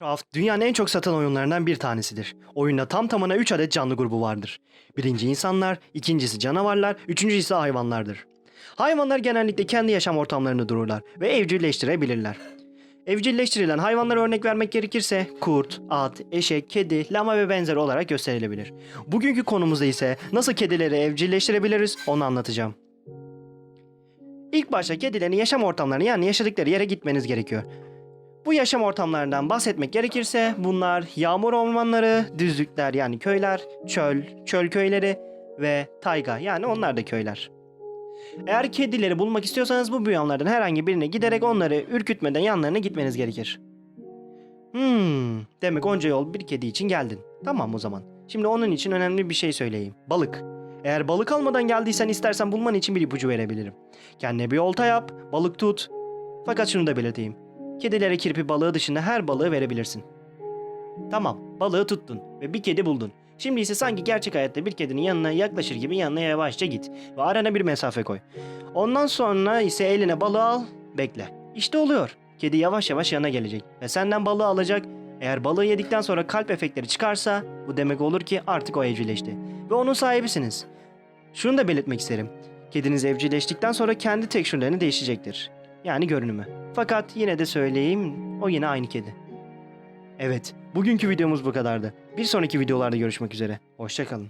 Minecraft dünyanın en çok satan oyunlarından bir tanesidir. Oyunda tam tamına 3 adet canlı grubu vardır. Birinci insanlar, ikincisi canavarlar, üçüncüsü ise hayvanlardır. Hayvanlar genellikle kendi yaşam ortamlarını dururlar ve evcilleştirebilirler. Evcilleştirilen hayvanlara örnek vermek gerekirse kurt, at, eşek, kedi, lama ve benzeri olarak gösterilebilir. Bugünkü konumuzda ise nasıl kedileri evcilleştirebiliriz onu anlatacağım. İlk başta kedilerin yaşam ortamlarına yani yaşadıkları yere gitmeniz gerekiyor. Bu yaşam ortamlarından bahsetmek gerekirse bunlar yağmur ormanları, düzlükler yani köyler, çöl, çöl köyleri ve tayga yani onlar da köyler. Eğer kedileri bulmak istiyorsanız bu biyomlardan herhangi birine giderek onları ürkütmeden yanlarına gitmeniz gerekir. Hmm, demek onca yol bir kedi için geldin. Tamam o zaman. Şimdi onun için önemli bir şey söyleyeyim. Balık. Eğer balık almadan geldiysen istersen bulman için bir ipucu verebilirim. Kendine bir olta yap, balık tut. Fakat şunu da belirteyim. Kedilere kirpi balığı dışında her balığı verebilirsin. Tamam, balığı tuttun ve bir kedi buldun. Şimdi ise sanki gerçek hayatta bir kedinin yanına yaklaşır gibi yanına yavaşça git ve arana bir mesafe koy. Ondan sonra ise eline balığı al, bekle. İşte oluyor. Kedi yavaş yavaş yana gelecek ve senden balığı alacak. Eğer balığı yedikten sonra kalp efektleri çıkarsa bu demek olur ki artık o evcilleşti ve onun sahibisiniz. Şunu da belirtmek isterim. Kediniz evcilleştikten sonra kendi tekstürlerini değişecektir. Yani görünümü. Fakat yine de söyleyeyim o yine aynı kedi. Evet, bugünkü videomuz bu kadardı. Bir sonraki videolarda görüşmek üzere. Hoşçakalın.